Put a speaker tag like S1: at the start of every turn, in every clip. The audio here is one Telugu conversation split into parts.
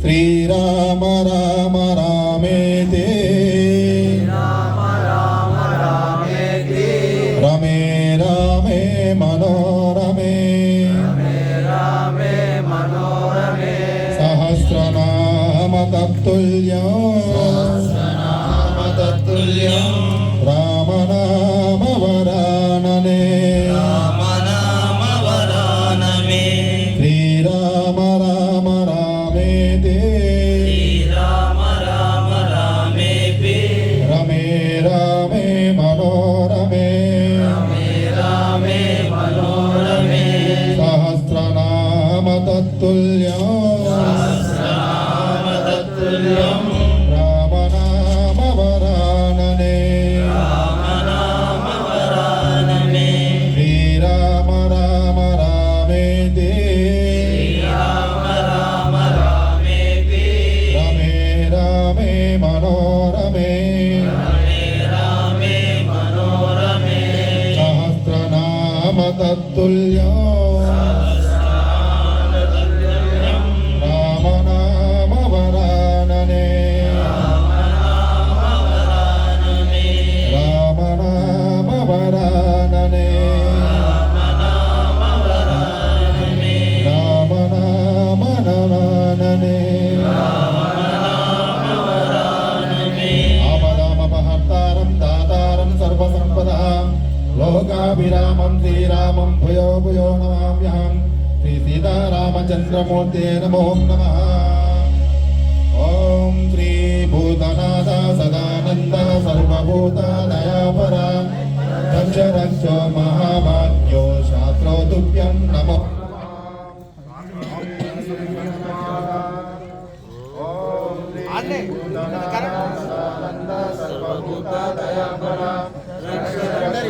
S1: శ్రీరామ రామ రామేతే. రమే రామే మనోరమే. సహస్రనామ తత్తుల్యం. రామ నామ వరాననే तुल्यं रामदत्तुल्यं रामनामवरानने रामनामवरानने श्रीराम राम रामेति श्रीराम राम रामेति रमे रामे मनोरमे रामे मनोरमे सहस्रनाम तत्तुल्यम् దాతారం సర్వసంపదాం లోకాభిరామం శ్రీరామం భూయో భూయో నమామ్యహం శ్రీ సీతారామచంద్రమూర్తే నమో నమః ఓం శ్రీ భూతనాథ సదానంద సర్వభూత దయాపర రక్ష రక్ష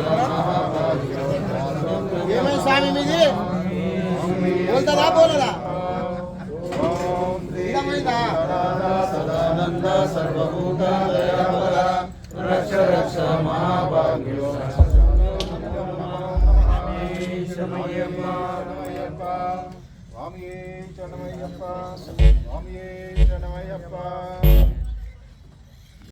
S1: మహామాన్యో శాస్త్రో తుభ్యం నమో
S2: ఏమైంది స్వామి మీది బోల్తారా బోలరా ఇదమైందా
S1: సదానంద సర్వభూత దయాపర రక్ష రక్ష మహాభాగ్యో స్వామియే చరణమయ్యప్ప స్వామియే చరణమయ్యప్ప